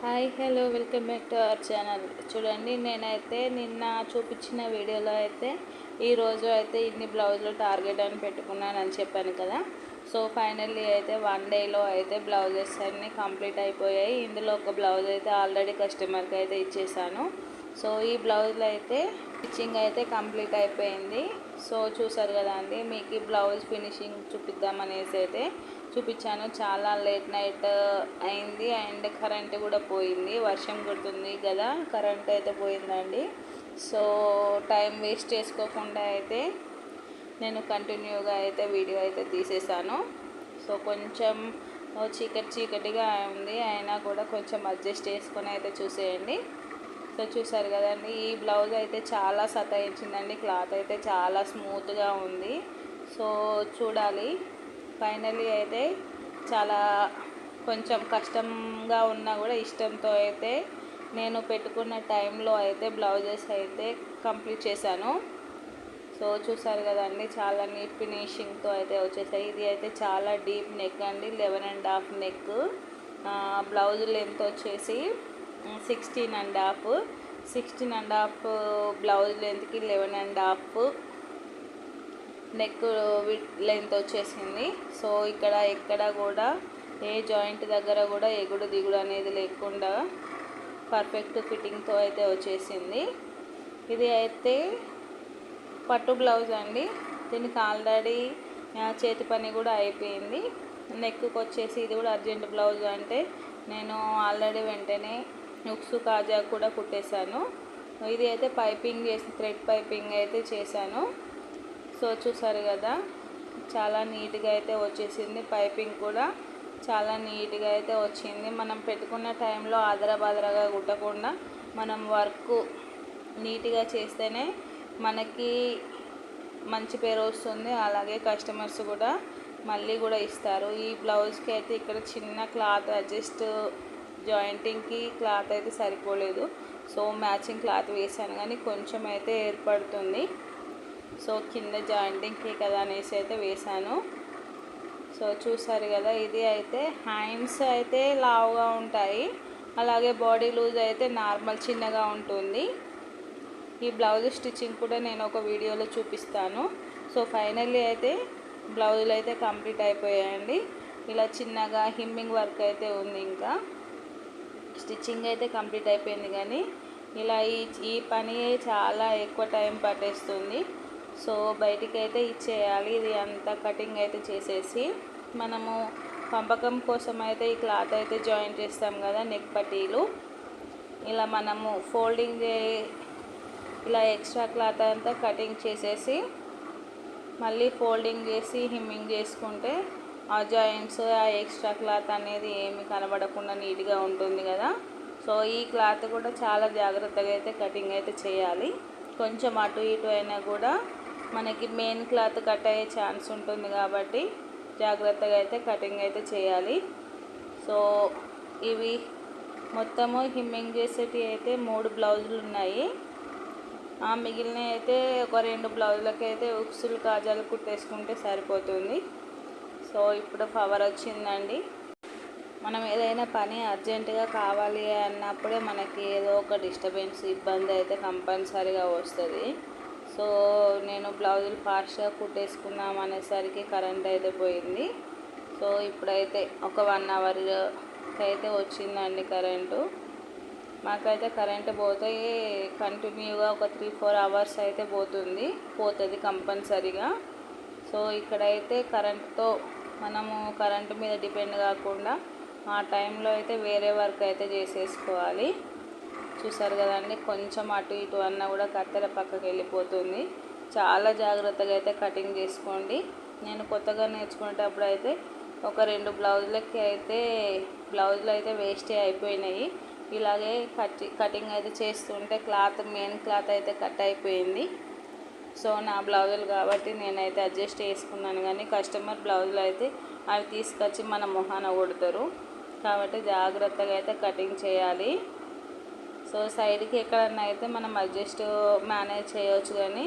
Hi hello welcome back to our channel. చూడండి నేనైతే నిన్న చూపించిన వీడియోలో అయితే ఈరోజు అయితే ఇన్ని బ్లౌజులు టార్గెట్ అని పెట్టుకున్నాను అని చెప్పాను కదా. సో ఫైనల్లీ అయితే వన్ డేలో అయితే బ్లౌజెస్ అన్నీ కంప్లీట్ అయిపోయాయి. ఇందులో ఒక బ్లౌజ్ అయితే ఆల్రెడీ కస్టమర్కి అయితే ఇచ్చేసాను. సో ఈ బ్లౌజ్లో అయితే స్టిచ్చింగ్ అయితే కంప్లీట్ అయిపోయింది. సో చూసారు కదా అండి మీకు ఈ బ్లౌజ్ ఫినిషింగ్ చూపిద్దామనేసి అయితే చూపించాను. చాలా లేట్ నైట్ అయింది అండ్ కరెంట్ కూడా పోయింది వర్షం కుడుతుంది కదా కరెంట్ అయితే పోయిందండి. సో టైం వేస్ట్ చేసుకోకుండా అయితే నేను కంటిన్యూగా అయితే వీడియో అయితే తీసేసాను. సో కొంచెం చీకటి చీకటిగా ఉంది అయినా కూడా కొంచెం అడ్జస్ట్ చేసుకొని అయితే చూసేయండి. సో చూసారు కదండి. ఈ బ్లౌజ్ అయితే చాలా సతాయించిందండి. క్లాత్ అయితే చాలా స్మూత్గా ఉంది. సో చూడాలి. ఫైనలీ అయితే చాలా కొంచెం కష్టంగా ఉన్నా కూడా ఇష్టంతో అయితే నేను పెట్టుకున్న టైంలో అయితే బ్లౌజెస్ అయితే కంప్లీట్ చేశాను. సో చూసారు కదండి. చాలా నీట్ ఫినిషింగ్తో అయితే వచ్చేసాయి. ఇది అయితే చాలా డీప్ నెక్ అండి. Eleven and half neck. Blouse length వచ్చేసి sixteen and half. Sixteen and half blouse లెంత్కి eleven and half neck length వచ్చేసింది. సో ఇక్కడ ఎక్కడ కూడా ఏ జాయింట్ దగ్గర కూడా ఎగుడు దిగుడు అనేది లేకుండా పర్ఫెక్ట్ ఫిట్టింగ్తో అయితే వచ్చేసింది. ఇది అయితే పట్టు బ్లౌజ్ అండి. దీనికి ఆల్రెడీ చేతి పని కూడా అయిపోయింది. నెక్కి వచ్చేసి ఇది కూడా అర్జెంట్ బ్లౌజ్ అంటే నేను ఆల్రెడీ వెంటనే నుక్స్ కాజా కూడా కుట్టేశాను. ఇది అయితే పైపింగ్ చేసి థ్రెడ్ పైపింగ్ అయితే చేశాను. సో చూసారు కదా చాలా నీట్గా అయితే వచ్చేసింది. పైపింగ్ కూడా చాలా నీట్గా అయితే వచ్చింది. మనం పెట్టుకున్న టైంలో ఆదరబాదరగా కుట్టకుండా మనం వర్క్ నీట్గా చేస్తేనే మనకి మంచి పేరు వస్తుంది. అలాగే కస్టమర్స్ కూడా మళ్ళీ కూడా ఇస్తారు. ఈ బ్లౌజ్కి అయితే ఇక్కడ చిన్న క్లాత్ అడ్జస్ట్ జాయింటింగ్కి క్లాత్ అయితే సరిపోలేదు. సో మ్యాచింగ్ క్లాత్ వేసాను కానీ కొంచెం అయితే ఏర్పడుతుంది. సో కింద జాయింటింగ్కి కదా అనేసి అయితే వేసాను సో చూసారు కదా ఇది అయితే హ్యాండ్స్ అయితే లావుగా ఉంటాయి. అలాగే బాడీ లూజ్ అయితే నార్మల్ చిన్నగా ఉంటుంది. ఈ బ్లౌజ్ స్టిచ్చింగ్ కూడా నేను ఒక వీడియోలో చూపిస్తాను. సో ఫైనల్లీ అయితే బ్లౌజులు అయితే కంప్లీట్ అయిపోయాయండి. ఇలా చిన్నగా హిమ్మింగ్ వర్క్ అయితే ఉంది ఇంకా. స్టిచ్చింగ్ అయితే కంప్లీట్ అయిపోయింది కానీ ఇలా ఈ ఈ పని చాలా ఎక్కువ టైం పట్టేస్తుంది. సో బయటికి అయితే ఇచ్చేయాలి. ఇది అంతా కటింగ్ అయితే చేసేసి మనము పంపకం కోసం అయితే ఈ క్లాత్ అయితే జాయిన్ చేస్తాం కదా నెక్ పట్టీలు. ఇలా మనము ఫోల్డింగ్ ఇలా ఎక్స్ట్రా క్లాత్ అంతా కటింగ్ చేసేసి మళ్ళీ ఫోల్డింగ్ చేసి హిమ్మింగ్ చేసుకుంటే ఆ జాయింట్స్ ఆ ఎక్స్ట్రా క్లాత్ అనేది ఏమి కనబడకుండా నీట్గా ఉంటుంది కదా. సో ఈ క్లాత్ కూడా చాలా జాగ్రత్తగా అయితే కటింగ్ అయితే చేయాలి. కొంచెం అటు ఇటు అయినా కూడా మనకి మెయిన్ క్లాత్ కట్ అయ్యే ఛాన్స్ ఉంటుంది కాబట్టి జాగ్రత్తగా అయితే కటింగ్ అయితే చేయాలి. సో ఇవి మొత్తము హిమ్మింగ్ చేసేటి అయితే మూడు బ్లౌజులు ఉన్నాయి. ఆ మిగిలిన అయితే ఒక రెండు బ్లౌజులకి అయితే ఉక్సులు కాజాలు కుట్టేసుకుంటే సరిపోతుంది. సో ఇప్పుడు పవర్ వచ్చిందండి. మనం ఏదైనా పని అర్జెంటుగా కావాలి అన్నప్పుడే మనకి ఏదో ఒక డిస్టర్బెన్స్ ఇబ్బంది అయితే కంపల్సరీగా వస్తుంది. సో నేను బ్లౌజులు ఫాస్ట్గా కుట్టేసుకుందాం అనేసరికి కరెంట్ అయితే పోయింది. సో ఇప్పుడైతే ఒక వన్ అవర్కి అయితే వచ్చిందండి కరెంటు మాకైతే కరెంట్ పోతే కంటిన్యూగా ఒక త్రీ ఫోర్ అవర్స్ అయితే పోతుంది పోతుంది కంపల్సరీగా. సో ఇక్కడైతే కరెంట్తో మనము కరెంటు మీద డిపెండ్ కాకుండా ఆ టైంలో అయితే వేరే వర్క్ అయితే చేసేసుకోవాలి. చూసారు కదండి కొంచెం అటు ఇటు అన్నా కూడా కత్తెర పక్కకి వెళ్ళిపోతుంది. చాలా జాగ్రత్తగా అయితే కటింగ్ చేసుకోండి. నేను కొత్తగా నేర్చుకునేటప్పుడు అయితే ఒక రెండు బ్లౌజులకి అయితే బ్లౌజులు అయితే వేస్టే అయిపోయినాయి. ఇలాగే కట్ కటింగ్ అయితే చేస్తుంటే క్లాత్ మెయిన్ క్లాత్ అయితే కట్ అయిపోయింది. సో నా బ్లౌజులు కాబట్టి నేనైతే అడ్జస్ట్ చేసుకున్నాను కానీ కస్టమర్ బ్లౌజులు అయితే అవి తీసుకొచ్చి మన మొహాన కొడతారు. కాబట్టి జాగ్రత్తగా అయితే కటింగ్ చేయాలి. సో సైడ్కి ఎక్కడన్నా అయితే మనం అడ్జస్ట్ మేనేజ్ చేయవచ్చు కానీ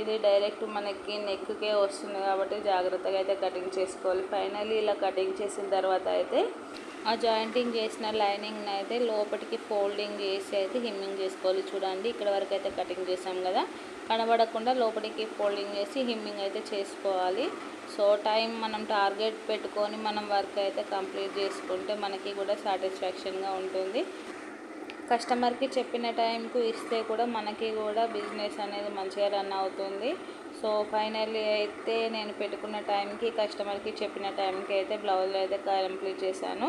ఇది డైరెక్ట్ మనకి నెక్కే వస్తుంది కాబట్టి జాగ్రత్తగా అయితే కటింగ్ చేసుకోవాలి. ఫైనల్లీ ఇలా కటింగ్ చేసిన తర్వాత అయితే ఆ జాయింటింగ్ చేసిన లైనింగ్ని అయితే లోపలికి ఫోల్డింగ్ చేసి అయితే హిమ్మింగ్ చేసుకోవాలి చూడండి. ఇక్కడ వరకు అయితే కటింగ్ చేసాం కదా. కనబడకుండా లోపలికి ఫోల్డింగ్ చేసి హిమ్మింగ్ అయితే చేసుకోవాలి. సో టైం మనం టార్గెట్ పెట్టుకొని మనం వర్క్ అయితే కంప్లీట్ చేసుకుంటే మనకి కూడా సాటిస్ఫాక్షన్గా ఉంటుంది. కస్టమర్కి చెప్పిన టైంకు ఇస్తే కూడా మనకి కూడా బిజినెస్ అనేది మంచిగా రన్ అవుతుంది. సో ఫైనల్లీ అయితే నేను పెట్టుకున్న టైంకి కస్టమర్కి చెప్పిన టైంకి అయితే బ్లౌజ్ అయితే కంప్లీట్ చేశాను.